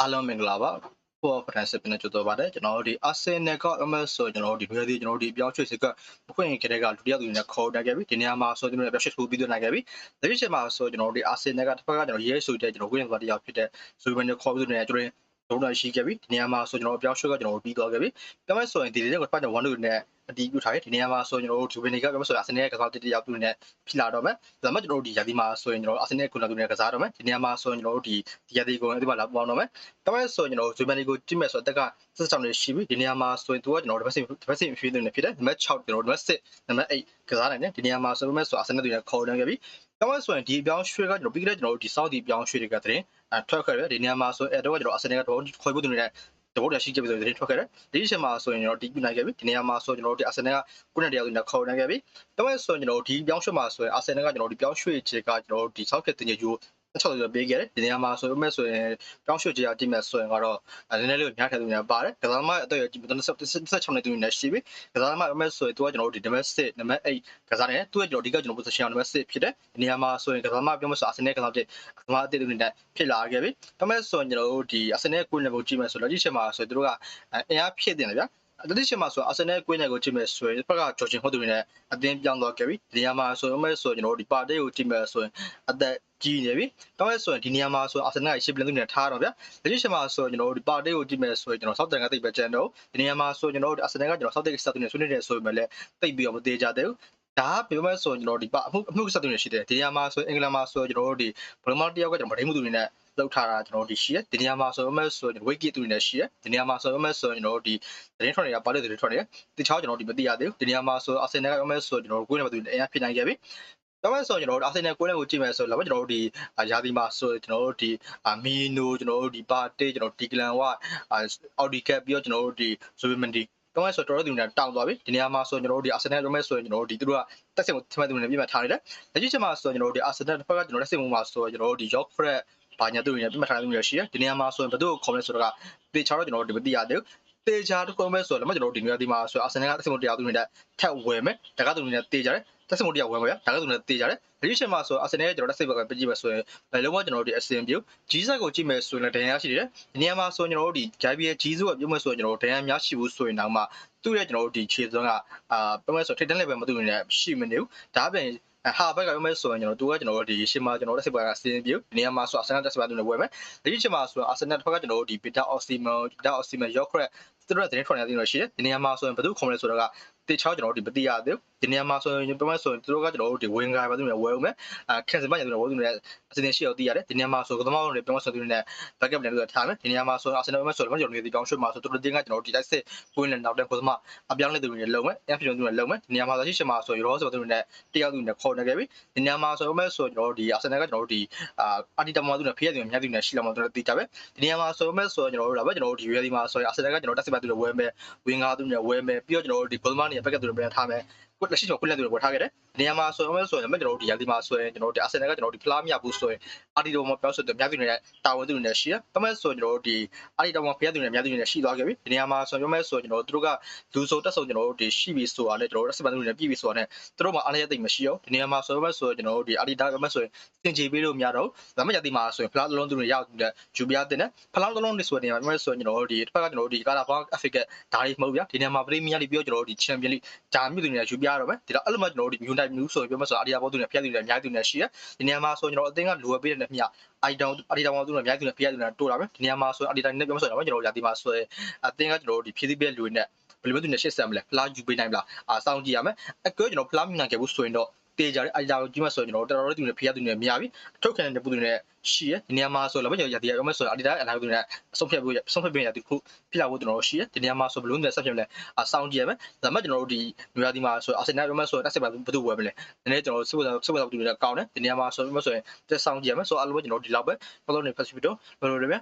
အားလုံးမင်္ဂလာပါပေါ်ဖရန်စစ်ပြန်ကြိုတော့ပါတယ်ကျွန်တော်တို့ဒီအာဆင်နယ်ကအမတ်ဆိုကျွန်တော်တို့ဒီမျိုးသေးကျွန်တော်တို့ဒီပြောင်းရွှေ့စစ်ကအခွင့်အရေးကလေးကလူတယောက်သူနဲ့ခေါ်နိုင်ခဲ့ပြီဒီနေရာမှာဆိုကျွန်တော်တို့ပြောင်းရွှေ့ထိုးပြီးသွင်းနိုင်ခဲ့ပြီဒါပြည့်ချက်မှာဆိုကျွန်တော်တို့ဒီအာဆင်နယ်ကတစ်ဖက်ကကျွန်တော်ရဲဆိုတဲ့ကျွန်တော်ဝင်းသွားတယောက်ဖြစ်တဲ့ဇူဘန်နဲ့ခေါ်ပြီးသွင်းနေကျွန်တော်တို့ တော့ရှိခဲ့ပြီဒီနေရာမှာဆိုကျွန်တော်ပြောင်းရွှေ့ကကျွန်တော်ပြီးသွားခဲ့ပြီဒါမှဆိုရင်ဒီလေးကိုပတ်တဲ့1လို့နဲ့အတီးပြုထားတယ်ဒီနေရာမှာဆိုကျွန်တော်တို့ဂျူဘီနီကပြောဆိုအာဆင်နယ်ကစားတစ်တယောက်သူနဲ့ဖြစ်လာတော့မယ်ဒါမှကျွန်တော်တို့ဒီယာဒီမှာဆိုရင်ကျွန်တော်အာဆင်နယ်ကိုလာသူနဲ့ကစားတော့မယ်ဒီနေရာမှာဆိုရင်ကျွန်တော်တို့ဒီဒီယာဒီကိုအဲ့ဒီမှာလာပေါင်းတော့မယ်ဒါမှဆိုရင်ကျွန်တော်ဂျူဘီနီကိုကြည့်မယ်ဆိုတော့တက်ကစစ်ဆောင်နေရှိပြီဒီနေရာမှာဆိုရင်သူကကျွန်တော်တို့ defensive defensive midfielder နဲ့ဖြစ်တယ်နံပါတ်6ကျွန်တော်တို့နံပါတ်7နံပါတ်8ကစားနိုင်တယ်ဒီနေရာမှာဆိုမဲ့ဆိုအာဆင်နယ်သူနဲ့ခေါ်နိုင်ခဲ့ပြီ ။ကျွန်တော်ဆိုရင်ဒီအပြောင်းရွှေ့ကကျွန်တော်ပြီးခဲ့တဲ့ကျွန်တော်တို့ဒီစောက်ဒီပြောင်းရွှေ့တွေကတဲ့အဲထွက်ခဲ့တယ်ဒီနေရာမှာဆိုအဲတော့ကျွန်တော်အစနေကတော့ခွဲဖို့တင်နေတဲ့တဘောတရားရှိခဲ့ပြီဆိုရင်ထွက်ခဲ့တယ်ဒီအချိန်မှာဆိုရင်ကျွန်တော်ဒီပြနိုင်ခဲ့ပြီဒီနေရာမှာဆိုကျွန်တော်တို့ဒီအာဆင်နယ်ကခုနှစ်တရားဆိုနေခေါ်နိုင်ခဲ့ပြီတမန်ဆိုရင်ကျွန်တော်ဒီပြောင်းရွှေ့မှာဆိုရင်အာဆင်နယ်ကကျွန်တော်ဒီပြောင်းရွှေ့ခြေကကျွန်တော်ဒီဆောက်ခဲ့တဲ့ညို 60ကျော်ပေးခဲ့တယ်ဒီနေရာမှာဆိုမဲ့ဆိုရင်တောင်းရှုကြရတိမဲ့ဆိုရင်ကတော့နည်းနည်းလေးများထက်သူများပါတယ်ကစားသမားအသက်ရ26နှစ်သူတွေနဲ့ရှိပြီကစားသမားအမဲ့ဆိုရင်သူကကျွန်တော်တို့ဒီ domestic နံပါတ်8ကစားတယ်သူကကျွန်တော်အဓိကကျွန်တော် position နံပါတ်6ဖြစ်တယ်ဒီနေရာမှာဆိုရင်ကစားသမားပြောမဆိုအစနဲ့ကစားပြက်ကစားသမားအသက်သူတွေနဲ့ဖြစ်လာခဲ့ပြီဒါမဲ့ဆိုရင်ကျွန်တော်တို့ဒီအစနဲ့ကိုယ်နဲ့ပုံကြည့်မယ်ဆိုတော့လက်ရှိချိန်မှာဆိုသူတို့ကအင်အားဖြစ်တင်တယ်ဗျာ တတိရှင်မှာဆိုအာဆင်နယ်ကွင်းနယ်ကိုကြည့်မယ်ဆိုရင်ဘက်ကဂျော်ဂျင်ဟုတ်သူတွေနဲ့အသင်းပြောင်းသွားခဲ့ပြီဒီနေရာမှာဆိုရင်မဲ့ဆိုကျွန်တော်တို့ဒီပါတီကိုကြည့်မယ်ဆိုရင်အသက်ကြီးနေပြီတောင်းရဲဆိုရင်ဒီနေရာမှာဆိုအာဆင်နယ်ရှစ်ပလန်သူနဲ့ထားတော့ဗျာတတိရှင်မှာဆိုရင်ကျွန်တော်တို့ဒီပါတီကိုကြည့်မယ်ဆိုရင်ကျွန်တော်ဆောက်တန်ကတိတ်ပဲကျန်တော့ဒီနေရာမှာဆိုကျွန်တော်တို့အာဆင်နယ်ကကျွန်တော်ဆောက်တန်ကစတူနဲ့ဆွေးနွေးနေဆိုရင်လည်းတိတ်ပြီးတော့မသေးကြသေးဘူးဒါပြောမဲ့ဆိုရင်ကျွန်တော်ဒီပါအမှုအမှုစက်တွေရှိတယ်ဒီနေရာမှာဆိုအင်္ဂလန်မှာဆိုကျွန်တော်တို့ဒီဘယ်မှာတယောက်ကကျွန်တော်ဗဒိမှုသူတွေနဲ့ လောက်ထားတာကျွန်တော်တို့ဒီရှိတယ်ဒီနေရာမှာဆိုမဲ့ဆိုကျွန်တော် wiki သူတွေနဲ့ရှိတယ်ဒီနေရာမှာဆိုမဲ့ဆိုကျွန်တော်တို့ဒီသတင်းထွက်နေတာပါလို့သတင်းထွက်နေတယ်တခြားကျွန်တော်ဒီမသိရသေးဘူးဒီနေရာမှာဆိုအာဆင်နယ်ကမဲ့ဆိုကျွန်တော်တို့ကိုယ်နဲ့မတူတဲ့အရင်ဖြစ်နိုင်ခဲ့ပြီဒါမှဆိုကျွန်တော်တို့အာဆင်နယ်ကိုယ်နဲ့ကိုကြည့်မယ်ဆိုတော့ကျွန်တော်တို့ဒီယာဒီမှာဆိုကျွန်တော်တို့ဒီမီနိုကျွန်တော်တို့ဒီပါတေးကျွန်တော်ဒီကလန်ဝအော်ဒီကက်ပြီးတော့ကျွန်တော်တို့ဒီဇိုဗီမန်ဒီတော့ဆိုတော်တော်သူနေတာတောင်းသွားပြီဒီနေရာမှာဆိုကျွန်တော်တို့ဒီအာဆင်နယ်ရုံးမဲ့ဆိုရင်ကျွန်တော်တို့ဒီသူတို့ကတက်စစ်မှုထမသူနေပြမှထားနေတယ်လက်ရှိချက်မှာဆိုကျွန်တော်တို့ဒီအာဆင်နယ်တစ်ဖက်ကကျွန်တော်လက်စစ်မှုမှာဆိုကျွန်တော်တို့ဒီ York Fred ဘာညာသူတွေနဲ့ပြမှထားတဲ့သူတွေရှိတယ်ဒီနေရာမှာဆိုရင်ဘယ်သူ့ကိုခေါ်မလဲဆိုတော့ကတေချာတော့ကျွန်တော်တို့ဒီမသိရသေးဘူးတေချာတစ်ခုမဲ့ဆိုတော့လည်းကျွန်တော်တို့ဒီနေရာဒီမှာဆိုအာဆင်နယ်ကတက်စစ်မှုတရားသူတွေနဲ့ထက်ဝယ်မယ်ဒါကသူတွေနဲ့တေချာတယ်တက်စစ်မှုတရားဝယ်မယ်ဗျာဒါကသူတွေနဲ့တေချာတယ်ဒီချိန်မှာဆိုအာဆင်နယ်ကျွန်တော်တက်စစ်ဘက်ကပြကြည့်မယ်ဆိုရင်ဘယ်လုံးဝကျွန်တော်တို့ဒီအစင်ပြုဂျီဇက်ကိုကြည့်မယ်ဆိုရင်လည်းဒဏ်ရာရှိတယ်ဒီနေရာမှာဆိုရင်ကျွန်တော်တို့ဒီ JBL ဂျီဇုကပြောမယ်ဆိုရင်ကျွန်တော်ဒဏ်ရာများရှိဘူးဆိုရင်တော့မှသူ့ရဲ့ကျွန်တော်တို့ဒီခြေစွမ်းကအာပြောမယ်ဆိုထိတ်တန်း level မတူနေရှိမနေဘူးဒါပြင် ဟာဘက်ကပြောမယ်ဆိုရင်ကျွန်တော်သူကကျွန်တော်တို့ဒီရှင်းမှာကျွန်တော်တို့စစ်ပွဲကအစင်းပြုဒီနေရာမှာဆိုအာဆင်နယ်တက်စစ်ပွဲတူနေဝယ်မယ်ဒီချိန်မှာဆိုအာဆင်နယ်တစ်ဖက်ကကျွန်တော်တို့ဒီပီတာအော့စီမန်ပီတာအော့စီမန်ယော့ခရက် သူတို့သတင်းထွက်နေတယ်လို့ရှိတယ်ဒီနေရာမှာဆိုရင်ဘယ်သူခေါ်မလဲဆိုတော့ကတေချောကျွန်တော်တို့ဒီမတိရသေးဘူးဒီနေရာမှာဆိုရင်ပြောမယ်ဆိုရင်သူတို့ကကျွန်တော်တို့ဒီဝင်ကားပါသူတွေဝယ်ဦးမယ်အဲကန်ဆယ်မညာသူတွေဝယ်ဦးမယ်အစင်းရှိအောင်သိရတယ်ဒီနေရာမှာဆိုကသမားတွေပြောမယ်ဆိုသူတွေနဲ့ backup နဲ့လို့ထားမယ်ဒီနေရာမှာဆိုရင်အစင်းပြောမယ်ဆိုတော့ကျွန်တော်တို့ဒီပြောင်းရွှေ့မှာဆိုသူတို့တင်းကကျွန်တော်တို့ဒီတိုက်စစ်ပွင့်နဲ့နောက်တဲ့ကသမားအပြောင်းလဲသူတွေလုံမယ်အဖြစ်သူတွေလုံမယ်ဒီနေရာမှာဆိုရှိရှင်မှာဆိုရောဆိုသူတွေနဲ့တယောက်သူတွေနဲ့ခေါ်နေခဲ့ပြီဒီနေရာမှာဆိုပြောမယ်ဆိုကျွန်တော်တို့ဒီအစင်းကကျွန်တော်တို့ဒီအာအာတီတမသူတွေဖိရသူတွေမြတ်သူတွေနဲ့ရှိလာမှာသူတို့သိကြပဲဒီနေရာမှာဆိုပြောမယ်ဆိုကျွန်တော်တို့ဒါပဲကျွန်တော်တို့ဒီရွေးဒီမှာဆိုရင်အစင်းကကျွန်တော်တက်စစ်ပါသူတွေဝယ်မယ်ဝင်ကားသူတွေနဲ့ဝယ်မယ်ပြီးတော့ကျွန်တော်တို့ဒီကသမားတွေ backup သူတွေပြန်ထားမယ် ကိုလက်ရှိကျွန်တော်ခွင့်လက်တွေဝယ်ထားခဲ့တယ်နေရာမှာဆိုရင်ဆိုရင်ကျွန်တော်တို့ဒီရာသီမှာဆိုရင်ကျွန်တော်တို့ဒီအာဆင်နယ်ကကျွန်တော်တို့ဒီဖလားမြဘူးဆိုရင်အာတီတော်မှာပြောဆိုတဲ့များသူတွေနဲ့တာဝန်သူတွေနဲ့ရှိတယ်။ဒါမဲ့ဆိုရင်ကျွန်တော်တို့ဒီအာတီတော်မှာဖျက်သူတွေနဲ့များသူတွေနဲ့ရှိသွားခဲ့ပြီ။ဒီနေရာမှာဆိုရင်ပြောမဲ့ဆိုရင်ကျွန်တော်တို့တို့ကလူဆိုတက်ဆုံကျွန်တော်တို့ဒီရှိပြီဆိုတာနဲ့ကျွန်တော်တို့စပန်သူတွေနဲ့ပြည်ပြီဆိုတာနဲ့တို့တို့မှာအားလည်းသိမရှိအောင်ဒီနေရာမှာဆိုရင်ဆိုရင်ကျွန်တော်တို့ဒီအာတီတာကမဲ့ဆိုရင်သင်ချေပေးလို့မရတော့ဒါမဲ့ရာသီမှာဆိုရင်ဖလားလုံးသူတွေရောက်တဲ့ဂျူဘီယာတင်တယ်ဖလားလုံးတွေဆိုတဲ့နေရာမှာဆိုရင်ကျွန်တော်တို့ဒီတစ်ဖက်ကကျွန်တော်တို့ဒီကာလာဘောင်းအဖရစ်ကဒါတွေမဟုတ်ဗျာဒီနေရာမှာပရီးမီးယားလိပြောကျွန်တော်တို့ဒီချန်ပီယံလိဒါမျိုးတွေနဲ့ယူပြရတော့မယ်ဒီတော့အဲ့လိုမှကျွန်တော်တို့ဒီမြူနိုင်မြူဆိုရင်ပြောမဲ့ဆိုအာရီယာဘောသူနဲ့ဖျက်သူတွေအများသူနဲ့ရှိရဒီနေရာမှာဆိုကျွန်တော်အသင်းကလိုအပ်ပေးတဲ့မြအိုက်တောင်အာဒီတောင်သူနဲ့အများသူနဲ့ဖျက်သူနဲ့တိုးတာပဲဒီနေရာမှာဆိုအာဒီတောင်နဲ့ပြောမဲ့ဆိုတော့ကျွန်တော်တို့ယာတီမှာဆိုရင်အသင်းကကျွန်တော်တို့ဒီဖြည့်သီးပြလူတွေနဲ့ဘယ်လိုမျိုးသူနဲ့ရှစ်ဆက်မလဲဖလားယူပေးနိုင်မလားအာစောင့်ကြည့်ရမယ်အကွဲကျွန်တော်ဖလားမြင်နိုင်ခဲ့ဘူးဆိုရင်တော့ တေးကြတယ်အာဒီတောင်ကြီးမှဆိုရင်ကျွန်တော်တော်တော်သူနဲ့ဖျက်သူနဲ့များပြီအထုတ်ခံတဲ့ပုသူနဲ့ရှိရဒီနေရာမှာဆိုလည်းကျွန်တော်ယာတီရောမဲ့ဆိုတော့အာဒီတောင်အနာသူနဲ့ဆုံးဖြတ်ဖို့ဆုံးဖြတ်ပေးရတဲ့ခုဖြစ်လာဖို့ကျွန်တော်ရှိရဒီနေရာမှာဆိုဘယ်လိုနဲ့ဆက်ဖြစ်မလဲအာစောင့်ကြည့်ရမယ်ဒါမှကျွန်တော်တို့ဒီနွေရာသီမှာဆိုအာဆင်နယ်ရောမဲ့ဆိုတက်စစ်ပါဘယ်သူဝယ်မလဲနည်းနည်းကျွန်တော်စစ်ဖို့စစ်ဖို့သူတွေကောင်းတယ်ဒီနေရာမှာဆိုမှဆိုရင်တက်ဆောင်ကြည့်ရမယ်ဆိုအလိုပဲကျွန်တော်ဒီလောက်ပဲဘယ်လိုနေ Pacific တော့ဘယ်လိုလဲဗျ